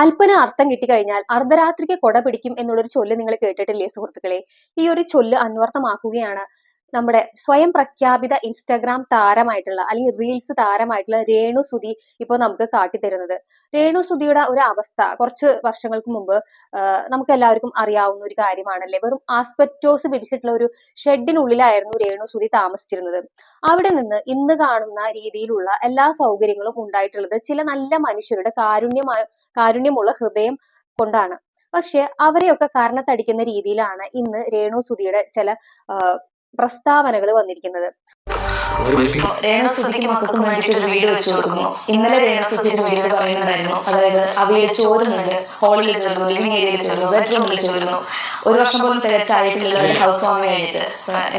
അല്പന അർത്ഥം കിട്ടിക്കഴിഞ്ഞാൽ അർദ്ധരാത്രിക്ക് കൊട പിടിക്കും എന്നുള്ളൊരു ചൊല്ല് നിങ്ങൾ കേട്ടിട്ടില്ലേ സുഹൃത്തുക്കളെ? ഈ ഒരു ചൊല്ല് അന്വർത്ഥമാക്കുകയാണ്. നമ്മുടെ സ്വയം പ്രഖ്യാപിത ഇൻസ്റ്റാഗ്രാം താരമായിട്ടുള്ള അല്ലെങ്കിൽ റീൽസ് താരമായിട്ടുള്ള രേണു സുധി ഇപ്പൊ നമുക്ക് കാട്ടിത്തരുന്നത്. രേണു സുധിയുടെ ഒരു അവസ്ഥ കുറച്ച് വർഷങ്ങൾക്ക് മുമ്പ് നമുക്ക് എല്ലാവർക്കും അറിയാവുന്ന ഒരു കാര്യമാണല്ലേ? വെറും ആസ്പെറ്റോസ് പിടിച്ചിട്ടുള്ള ഒരു ഷെഡിനുള്ളിലായിരുന്നു രേണു സുധി താമസിച്ചിരുന്നത്. അവിടെ നിന്ന് ഇന്ന് കാണുന്ന രീതിയിലുള്ള എല്ലാ സൗകര്യങ്ങളും ഉണ്ടായിട്ടുള്ളത് ചില നല്ല മനുഷ്യരുടെ കാരുണ്യമായ കാരുണ്യമുള്ള ഹൃദയം കൊണ്ടാണ്. പക്ഷെ അവരെയൊക്കെ കാരണത്തടിക്കുന്ന രീതിയിലാണ് ഇന്ന് രേണു സുധിയുടെ ചില പ്രസ്താവനകൾ വന്നിരിക്കുന്നത്. രേണുസുതിക്ക് മക്കൾക്കും വേണ്ടിയിട്ട് ഒരു വീട് വെച്ചു കൊടുക്കുന്നു. ഇന്നലെ രേണുസുതി ഒരു വീഡിയോ പറയുന്നുണ്ടായിരുന്നു അതായത് ആ വീട് ചോരുന്നുണ്ട്. ഹാളിൽ ചോരുന്നു ലിവിംഗ് ഏരിയയിൽ ചോരുന്നു ബെഡ്റൂമിൽ ചോരുന്നു ഒരു വർഷം പോലും തികച്ചായിട്ടില്ല ഒരു ഹൗസ് വാമിങ് കഴിഞ്ഞിട്ട്.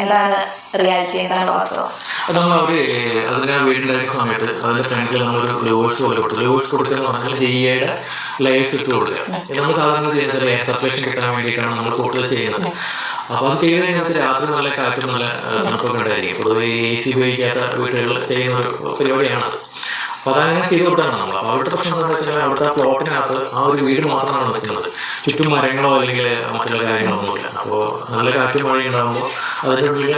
എന്താണ് റിയാലിറ്റി എന്താണ് വാസ്തവം? നമ്മൾ അവർ അതിനെ വീട്ടിലായിരുന്ന സമയത്ത് അതിന്റെ ഫ്രണ്ടിൽ നമ്മളൊരു ലേവേഴ്സ് പോലെ കൊടുത്തു. ലേവേഴ്സ് കൊടുക്കുക എന്ന് പറഞ്ഞാൽ ജിയുടെ ലേയേഴ്സ് ഇട്ട് കൊടുക്കുക. നമ്മൾ സാധാരണ ചെയ്യുന്നത് എയർ സർക്കുലേഷൻ കിട്ടാൻ വേണ്ടിയിട്ടാണ് നമ്മൾ കൂടുതൽ ചെയ്യുന്നത്. അപ്പൊ അത് ചെയ്ത് കഴിഞ്ഞാൽ രാത്രി നല്ല കാറ്റും നല്ല തണുപ്പൊക്കെ ഉണ്ടായിരിക്കും. പൊതുവെ സി ഉപയോഗിക്കാത്ത വീടുകളിൽ ചെയ്യുന്ന ഒരു പരിപാടിയാണ് അത് അപ്പൊ അതങ്ങനെ ചെയ്തു കൊടുത്താണ് നമ്മൾ. അപ്പോൾ അവിടുത്തെ പ്രശ്നം എന്താണെന്ന് വെച്ചാൽ അവിടുത്തെ പ്ലോട്ടിനകത്ത് ആ ഒരു വീട് മാത്രമാണ് നിൽക്കുന്നത്. ചുറ്റും മരങ്ങളോ അല്ലെങ്കിൽ മറ്റുള്ള കാര്യങ്ങളൊന്നുമില്ല. അപ്പോൾ നല്ല കാറ്റും മഴ ഉണ്ടാകുമ്പോൾ അതിന്റെ ഉള്ളിൽ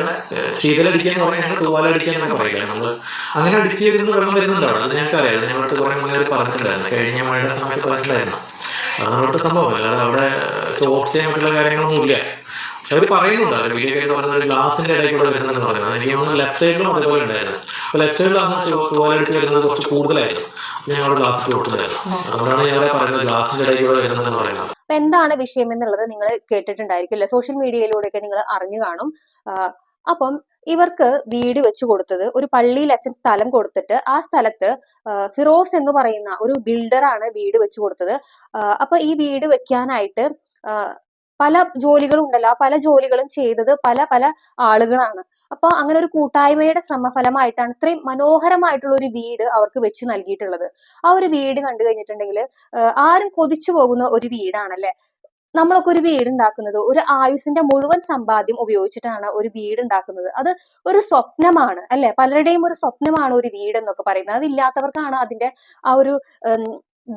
ശീതലടിക്കാൻ എന്ന് ഞങ്ങൾ തൂവാലടിക്കാൻ എന്നൊക്കെ പറയില്ല? നമ്മൾ അങ്ങനെ അടിച്ചു വരുന്ന വെള്ളം വരുന്നുണ്ട് അവിടെ. അത് ഞങ്ങൾക്ക് അറിയാം ഞങ്ങളുടെ കുറെ മുന്നേ പറഞ്ഞിട്ടുണ്ടായിരുന്നു. കഴിഞ്ഞ മഴയുടെ സമയത്ത് പറഞ്ഞിട്ടുണ്ടായിരുന്നു. അതാണ് അവിടുത്തെ സംഭവം. അല്ലാതെ അവിടെ ചോർച്ചയും മറ്റുള്ള കാര്യങ്ങളൊന്നുമില്ല. പക്ഷെ അവർ പറയുന്നുണ്ട് അവർ വീഡിയോ ഒക്കെ പറയുന്നത് ഗ്ലാസിന്റെ ഇടയിൽ കൂടെ വരുന്നെന്ന് പറയുന്നത്. എനിക്ക് തോന്നുന്നു ലെഫ്റ്റ് സൈഡിലും അതേപോലെ ഉണ്ടായിരുന്നു. അപ്പോൾ ലെഫ്റ്റ് സൈഡിൽ അന്ന് തോലെടുത്ത് വരുന്നത് കുറച്ച് കൂടുതലായിരുന്നു. ഞങ്ങൾ ഗ്ലാസ് കൊടുത്തതായിരുന്നു. അതുകൊണ്ടാണ് ഞങ്ങളെ പറയുന്നത് ഗ്ലാസിന്റെ ഇടയിൽ കൂടെ വരുന്നതെന്ന് പറയുന്നത്. അപ്പൊ എന്താണ് വിഷയം എന്നുള്ളത് നിങ്ങൾ കേട്ടിട്ടുണ്ടായിരിക്കും അല്ലെ? സോഷ്യൽ മീഡിയയിലൂടെയൊക്കെ നിങ്ങൾ അറിഞ്ഞു കാണും. അപ്പം ഇവർക്ക് വീട് വെച്ച് കൊടുത്തത് ഒരു പള്ളിയിൽ അച്ഛൻ സ്ഥലം കൊടുത്തിട്ട് ആ സ്ഥലത്ത് ഫിറോസ് എന്ന് പറയുന്ന ഒരു ബിൽഡറാണ് വീട് വെച്ച് കൊടുത്തത്. അപ്പൊ ഈ വീട് വെക്കാനായിട്ട് പല ജോലികളും ഉണ്ടല്ലോ. ആ പല ജോലികളും ചെയ്തത് പല പല ആളുകളാണ്. അപ്പൊ അങ്ങനെ ഒരു കൂട്ടായ്മയുടെ ശ്രമഫലമായിട്ടാണ് ഇത്രയും മനോഹരമായിട്ടുള്ള ഒരു വീട് അവർക്ക് വെച്ച് നൽകിയിട്ടുള്ളത്. ആ ഒരു വീട് കണ്ടു കഴിഞ്ഞിട്ടുണ്ടെങ്കിൽ ആരും കൊതിച്ചു പോകുന്ന ഒരു വീടാണല്ലേ? നമ്മളൊക്കെ ഒരു വീട് ഉണ്ടാക്കുന്നത് ഒരു ആയുസിന്റെ മുഴുവൻ സമ്പാദ്യം ഉപയോഗിച്ചിട്ടാണ് ഒരു വീട് ഉണ്ടാക്കുന്നത്. അത് ഒരു സ്വപ്നമാണ് അല്ലെ? പലരുടെയും ഒരു സ്വപ്നമാണ് ഒരു വീട് എന്നൊക്കെ പറയുന്നത്. അതില്ലാത്തവർക്കാണ് അതിന്റെ ആ ഒരു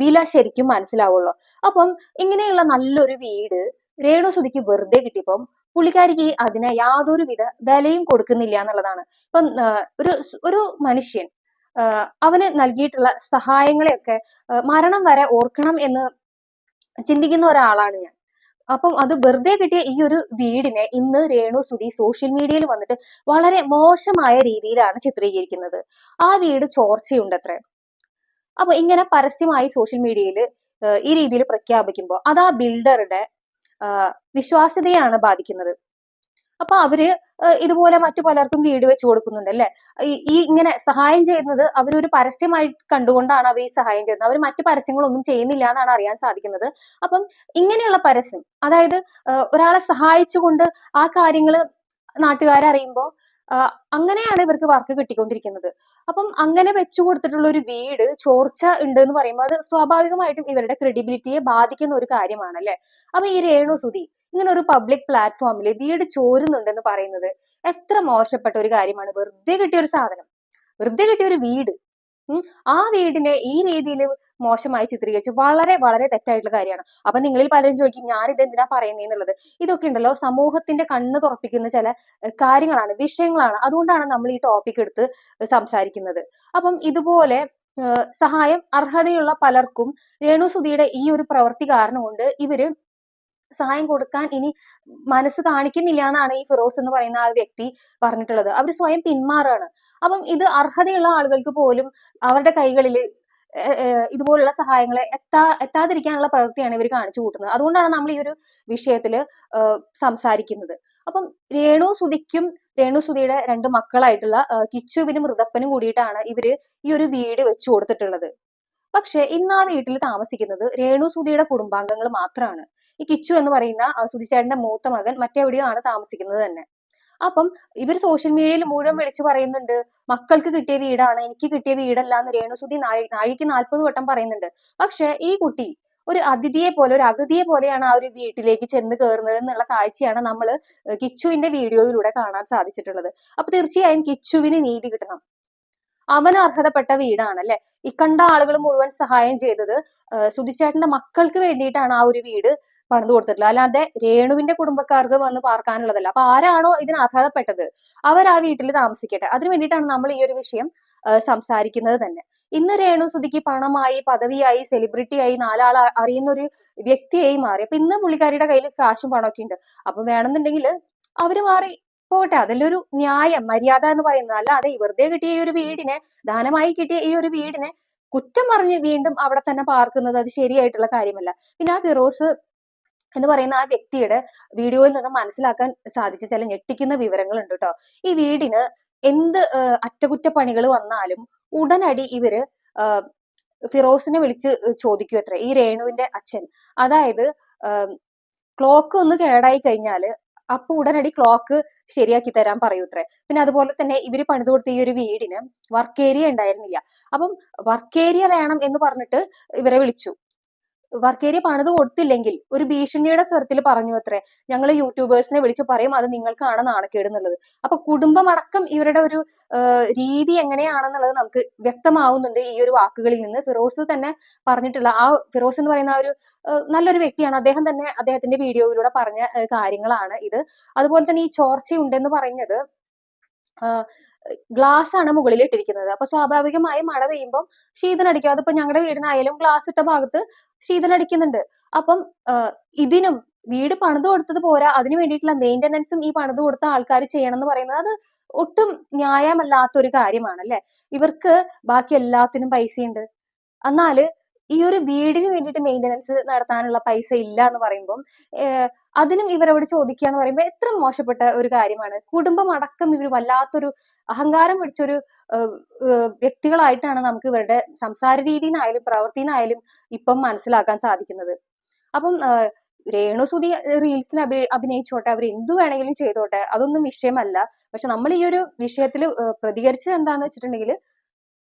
വില ശരിക്കും മനസ്സിലാവുള്ളൂ. അപ്പം ഇങ്ങനെയുള്ള നല്ലൊരു വീട് രേണുസുതിക്ക് വെറുതെ കിട്ടിയപ്പം പുള്ളിക്കാരിക്ക് അതിന് യാതൊരുവിധ വിലയും കൊടുക്കുന്നില്ല എന്നുള്ളതാണ്. ഇപ്പം ഒരു ഒരു മനുഷ്യൻ അവന് നൽകിയിട്ടുള്ള സഹായങ്ങളെയൊക്കെ മരണം വരെ ഓർക്കണം എന്ന് ചിന്തിക്കുന്ന ഒരാളാണ് ഞാൻ. അപ്പം അത് വെറുതെ കിട്ടിയ ഈ ഒരു വീടിനെ ഇന്ന് രേണു സുധി സോഷ്യൽ മീഡിയയിൽ വന്നിട്ട് വളരെ മോശമായ രീതിയിലാണ് ചിത്രീകരിക്കുന്നത്. ആ വീട് ചോർച്ചയുണ്ടത്രേ. അപ്പൊ ഇങ്ങനെ പരസ്യമായി സോഷ്യൽ മീഡിയയിൽ ഈ രീതിയിൽ പ്രഖ്യാപിക്കുമ്പോൾ അത് ആ ബിൽഡറുടെ വിശ്വാസ്യതയാണ് ബാധിക്കുന്നത്. അപ്പൊ അവർ ഇതുപോലെ മറ്റു പലർക്കും വീട് വെച്ച് കൊടുക്കുന്നുണ്ട് അല്ലെ? ഈ ഇങ്ങനെ സഹായം ചെയ്യുന്നത് അവരൊരു പരസ്യമായി കണ്ടുകൊണ്ടാണ് അവർ ഈ സഹായം ചെയ്യുന്നത്. അവർ മറ്റു പരസ്യങ്ങളൊന്നും ചെയ്യുന്നില്ല എന്നാണ് അറിയാൻ സാധിക്കുന്നത്. അപ്പം ഇങ്ങനെയുള്ള പരസ്യം അതായത് ഒരാളെ സഹായിച്ചുകൊണ്ട് ആ കാര്യങ്ങൾ നാട്ടുകാരെ അറിയുമ്പോൾ അങ്ങനെയാണ് ഇവർക്ക് വർക്ക് കിട്ടിക്കൊണ്ടിരിക്കുന്നത്. അപ്പം അങ്ങനെ വെച്ചു കൊടുത്തിട്ടുള്ള ഒരു വീട് ചോർച്ച ഉണ്ട് എന്ന് പറയുമ്പോൾ അത് സ്വാഭാവികമായിട്ടും ഇവരുടെ ക്രെഡിബിലിറ്റിയെ ബാധിക്കുന്ന ഒരു കാര്യമാണ് അല്ലെ അപ്പൊ ഈ രേണു സുധി ഇങ്ങനെ ഒരു പബ്ലിക് പ്ലാറ്റ്ഫോമിൽ വീട് ചോരുന്നുണ്ടെന്ന് പറയുന്നത് എത്ര മോശപ്പെട്ട ഒരു കാര്യമാണ്. വെറുതെ കിട്ടിയ ഒരു സാധനം വെറുതെ കിട്ടിയ ഒരു വീട്. ആ വീടിനെ ഈ രീതിയിൽ മോശമായി ചിത്രീകരിച്ചു. വളരെ വളരെ തെറ്റായിട്ടുള്ള കാര്യമാണ്. അപ്പൊ നിങ്ങളിൽ പലരും ചോദിക്കും ഞാൻ ഇത് എന്തിനാ പറയുന്നതെന്നുള്ളത് ഇതൊക്കെ ഉണ്ടല്ലോ. സമൂഹത്തിന്റെ കണ്ണ് തുറപ്പിക്കുന്ന ചില കാര്യങ്ങളാണ് വിഷയങ്ങളാണ്. അതുകൊണ്ടാണ് നമ്മൾ ഈ ടോപ്പിക് എടുത്ത് സംസാരിക്കുന്നത്. അപ്പം ഇതുപോലെ സഹായം അർഹതയുള്ള പലർക്കും രേണു സുധിയുടെ ഈ ഒരു പ്രവൃത്തി കാരണം കൊണ്ട് ഇവർ സഹായം കൊടുക്കാൻ ഇനി മനസ്സ് കാണിക്കുന്നില്ല എന്നാണ് ഈ ഫിറോസ് എന്ന് പറയുന്ന ആ വ്യക്തി പറഞ്ഞിട്ടുള്ളത്. അവർ സ്വയം പിന്മാറാണ്. അപ്പം ഇത് അർഹതയുള്ള ആളുകൾക്ക് പോലും അവരുടെ കൈകളിൽ ഇതുപോലുള്ള സഹായങ്ങൾ എത്താ എത്താതിരിക്കാനുള്ള പ്രവൃത്തിയാണ് ഇവർ കാണിച്ചു കൂട്ടുന്നത്. അതുകൊണ്ടാണ് നമ്മൾ ഈ ഒരു വിഷയത്തിൽ സംസാരിക്കുന്നത്. അപ്പം രേണു സുധിക്കും രേണു സുധിയുടെ രണ്ട് മക്കളായിട്ടുള്ള കിച്ചുവിനും മൃതപ്പനും കൂടിയിട്ടാണ് ഇവർ ഈ ഒരു വീട് വെച്ചു കൊടുത്തിട്ടുള്ളത്. പക്ഷെ ഇന്ന് ആ വീട്ടിൽ താമസിക്കുന്നത് രേണു സുധിയുടെ കുടുംബാംഗങ്ങൾ മാത്രമാണ് ഈ കിച്ചു എന്ന് പറയുന്ന സുധിച്ചേട്ടന്റെ മൂത്ത മകൻ മറ്റെവിടെയോ ആണ് താമസിക്കുന്നത് തന്നെ. അപ്പം ഇവർ സോഷ്യൽ മീഡിയയിൽ മുഴുവൻ വിളിച്ചു പറയുന്നുണ്ട് മക്കൾക്ക് കിട്ടിയ വീടാണ് എനിക്ക് കിട്ടിയ വീടല്ല എന്ന് രേണുസുതി നാഴി നാഴിക്ക് നാൽപ്പത് വട്ടം പറയുന്നുണ്ട്. പക്ഷെ ഈ കുട്ടി ഒരു അതിഥിയെ പോലെ ഒരു അഗതിയെ പോലെയാണ് ആ ഒരു വീട്ടിലേക്ക് ചെന്ന് കയറുന്നത് എന്നുള്ള കാഴ്ചയാണ് നമ്മൾ കിച്ചുവിന്റെ വീഡിയോയിലൂടെ കാണാൻ സാധിച്ചിട്ടുള്ളത്. അപ്പൊ തീർച്ചയായും കിച്ചുവിന് നീതി കിട്ടണം. അവന് അർഹതപ്പെട്ട വീടാണ് അല്ലെ ഇക്കണ്ട കണ്ട ആളുകൾ മുഴുവൻ സഹായം ചെയ്തത് സുധിച്ചേട്ടന്റെ മക്കൾക്ക് വേണ്ടിയിട്ടാണ് ആ ഒരു വീട് പണിത് കൊടുത്തിട്ടുള്ളത്. അല്ലാതെ രേണുവിന്റെ കുടുംബക്കാർക്ക് വന്ന് പാർക്കാനുള്ളതല്ല. അപ്പൊ ആരാണോ ഇതിന് അർഹതപ്പെട്ടത് അവർ ആ വീട്ടിൽ താമസിക്കട്ടെ. അതിനു വേണ്ടിയിട്ടാണ് നമ്മൾ ഈ ഒരു വിഷയം സംസാരിക്കുന്നത് തന്നെ. ഇന്ന് രേണു സുധിക്ക് പണമായി പദവിയായി സെലിബ്രിറ്റിയായി നാലാൾ അറിയുന്ന ഒരു വ്യക്തിയായി മാറി. അപ്പൊ ഇന്ന് പുള്ളിക്കാരിയുടെ കയ്യിൽ കാശും പണമൊക്കെ ഉണ്ട്. അപ്പൊ വേണമെന്നുണ്ടെങ്കിൽ അവർ മാറി പോട്ടെ അതിലൊരു ന്യായം മര്യാദ എന്ന് പറയുന്നത്. അല്ലാതെ വെറുതെ കിട്ടിയ ഈ ഒരു വീടിനെ ദാനമായി കിട്ടിയ ഈ ഒരു വീടിനെ കുറ്റം പറഞ്ഞ് വീണ്ടും അവിടെ തന്നെ പാർക്കുന്നത് അത് ശരിയായിട്ടുള്ള കാര്യമല്ല. പിന്നെ ആ ഫിറോസ് എന്ന് പറയുന്ന ആ വ്യക്തിയുടെ വീഡിയോയിൽ നിന്ന് മനസ്സിലാക്കാൻ സാധിച്ച ചില ഞെട്ടിക്കുന്ന വിവരങ്ങൾ ഉണ്ട് കേട്ടോ. ഈ വീടിന് എന്ത് അറ്റകുറ്റപ്പണികൾ വന്നാലും ഉടനടി ഇവർ ഫിറോസിനെ വിളിച്ച് ചോദിക്കും ഈ രേണുവിന്റെ അച്ഛൻ. അതായത് ക്ലോക്ക് ഒന്ന് കേടായി കഴിഞ്ഞാൽ അപ്പൊ ഉടനടി ക്ലോക്ക് ശരിയാക്കി തരാൻ പറയൂത്രേ പിന്നെ അതുപോലെ തന്നെ ഇവർ പണിത് കൊടുത്ത ഈ ഒരു വീടിന് വർക്ക് ഏരിയ ഉണ്ടായിരുന്നില്ല. അപ്പം വർക്ക് ഏരിയ വേണം എന്ന് പറഞ്ഞിട്ട് ഇവരെ വിളിച്ചു. വർക്ക് ഏരിയ പണിത് കൊടുത്തില്ലെങ്കിൽ ഒരു ഭീഷണിയുടെ സ്വരത്തിൽ പറഞ്ഞു അത്രേ. ഞങ്ങൾ യൂട്യൂബേഴ്സിനെ വിളിച്ചു പറയും അത് നിങ്ങൾക്കാണ് നാണക്കേട് എന്നുള്ളത്. അപ്പൊ കുടുംബമടക്കം ഇവരുടെ ഒരു രീതി എങ്ങനെയാണെന്നുള്ളത് നമുക്ക് വ്യക്തമാവുന്നുണ്ട് ഈ ഒരു വാക്കുകളിൽ നിന്ന്. ഫിറോസ് തന്നെ പറഞ്ഞിട്ടുള്ള ആ ഫിറോസ് എന്ന് പറയുന്ന ഒരു നല്ലൊരു വ്യക്തിയാണ്. അദ്ദേഹം തന്നെ അദ്ദേഹത്തിന്റെ വീഡിയോയിലൂടെ പറഞ്ഞ കാര്യങ്ങളാണ് ഇത്. അതുപോലെ തന്നെ ഈ ചോർച്ച ഉണ്ടെന്ന് പറഞ്ഞത് ഗ്ലാസ് ആണ് മുകളിൽ ഇട്ടിരിക്കുന്നത്. അപ്പൊ സ്വാഭാവികമായി മഴ പെയ്യുമ്പോൾ ശീതനടിക്കും അതിപ്പോ ഞങ്ങളുടെ വീടിനായാലും ഗ്ലാസ് ഇട്ട ഭാഗത്ത് ശീതനടിക്കുന്നുണ്ട് അപ്പം ഇതിനും വീട് പണിത് കൊടുത്തത് പോരാ. അതിന് വേണ്ടിയിട്ടുള്ള മെയിന്റനൻസും ഈ പണിത് കൊടുത്ത ആൾക്കാർ ചെയ്യണം എന്ന് പറയുന്നത് അത് ഒട്ടും ന്യായമല്ലാത്ത ഒരു കാര്യമാണ് അല്ലെ ഇവർക്ക് ബാക്കി എല്ലാത്തിനും പൈസയുണ്ട്. എന്നാൽ ഈ ഒരു വീടിന് വേണ്ടിയിട്ട് മെയിന്റനൻസ് നടത്താനുള്ള പൈസ ഇല്ല എന്ന് പറയുമ്പോൾ ഏഹ് അതിനും ഇവരോട് ചോദിക്കുക എന്ന് പറയുമ്പോൾ എത്ര മോശപ്പെട്ട ഒരു കാര്യമാണ്. കുടുംബം അടക്കം ഇവർ വല്ലാത്തൊരു അഹങ്കാരം പിടിച്ചൊരു വ്യക്തികളായിട്ടാണ് നമുക്ക് ഇവരുടെ സംസാര രീതിന്നായാലും പ്രവൃത്തിന്നായാലും ഇപ്പം മനസ്സിലാക്കാൻ സാധിക്കുന്നത്. അപ്പം ആഹ് രേണു സുധി റീൽസിൽ അഭി അഭിനയിച്ചോട്ടെ അവർ എന്തു വേണമെങ്കിലും ചെയ്തോട്ടെ അതൊന്നും വിഷയമല്ല. പക്ഷെ നമ്മൾ ഈ ഒരു വിഷയത്തിൽ പ്രതികരിച്ചത് എന്താന്ന് വെച്ചിട്ടുണ്ടെങ്കിൽ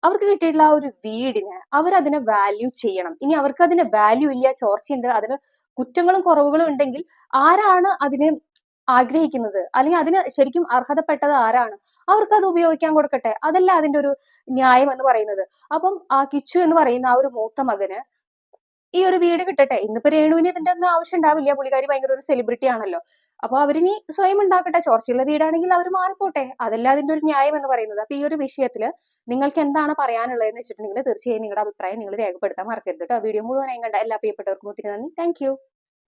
അവർക്ക് കിട്ടിയിട്ടുള്ള ആ ഒരു വീടിന് അവരതിനെ വാല്യൂ ചെയ്യണം. ഇനി അവർക്ക് അതിന് വാല്യൂ ഇല്ല ചോർച്ചയുണ്ട് അതിന് കുറ്റങ്ങളും കുറവുകളും ഉണ്ടെങ്കിൽ ആരാണ് അതിനെ ആഗ്രഹിക്കുന്നത്? അല്ലെങ്കിൽ അതിന് ശരിക്കും അർഹതപ്പെട്ടത് ആരാണ്? അവർക്ക് അത് ഉപയോഗിക്കാൻ കൊടുക്കട്ടെ. അതല്ല അതിന്റെ ഒരു ന്യായം എന്ന് പറയുന്നത്. അപ്പം ആ കിച്ചു എന്ന് പറയുന്ന ആ ഒരു മൂത്ത മകന് ഈ ഒരു വീട് കിട്ടട്ടെ. ഇന്നിപ്പോ രേണുവിന് ഇതിന്റെ ഒന്നും ആവശ്യം ഉണ്ടാവില്ല. പുള്ളിക്കാരി ഭയങ്കര ഒരു സെലിബ്രിറ്റി ആണല്ലോ. അപ്പൊ അവരിനി സ്വയം ഉണ്ടാക്കട്ടെ. ചോർച്ചയുള്ള വീടാണെങ്കിൽ അവർ മാറിപ്പോട്ടെ. അതല്ല അതിന്റെ ഒരു ന്യായം എന്ന് പറയുന്നത്. അപ്പൊ ഈ ഒരു വിഷയത്തിൽ നിങ്ങൾക്ക് എന്താണ് പറയാനുള്ളതെന്ന് വെച്ചിട്ടുണ്ടെങ്കിൽ തീർച്ചയായും നിങ്ങളുടെ അഭിപ്രായം നിങ്ങൾ രേഖപ്പെടുത്താൻ മറക്കരുത് കേട്ടോ. വീഡിയോ മുഴുവനായും കണ്ട എല്ലാ പ്രിയപ്പെട്ടവർക്കും ഒത്തിരി നന്ദി. താങ്ക്